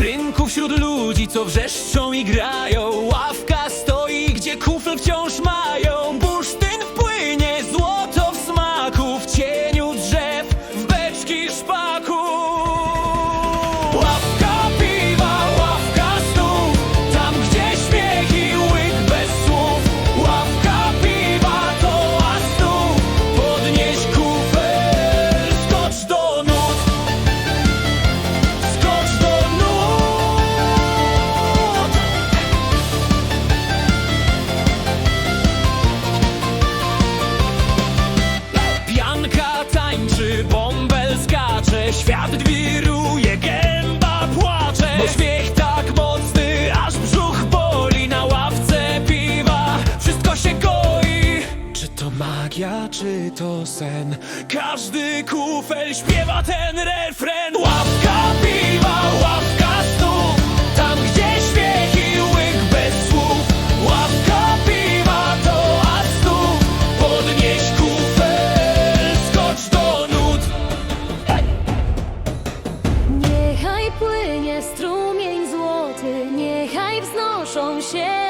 rynku wśród ludzi, co wrzeszczą i grają. Ławka stoi, gdzie kufel wciąż ma Świat dwiruje, gęba płacze. Bo śmiech tak mocny, aż brzuch boli. Na ławce piwa wszystko się goi Czy to magia, czy to sen? Każdy kufel śpiewa ten refren płynie strumień złoty, niechaj wznoszą się.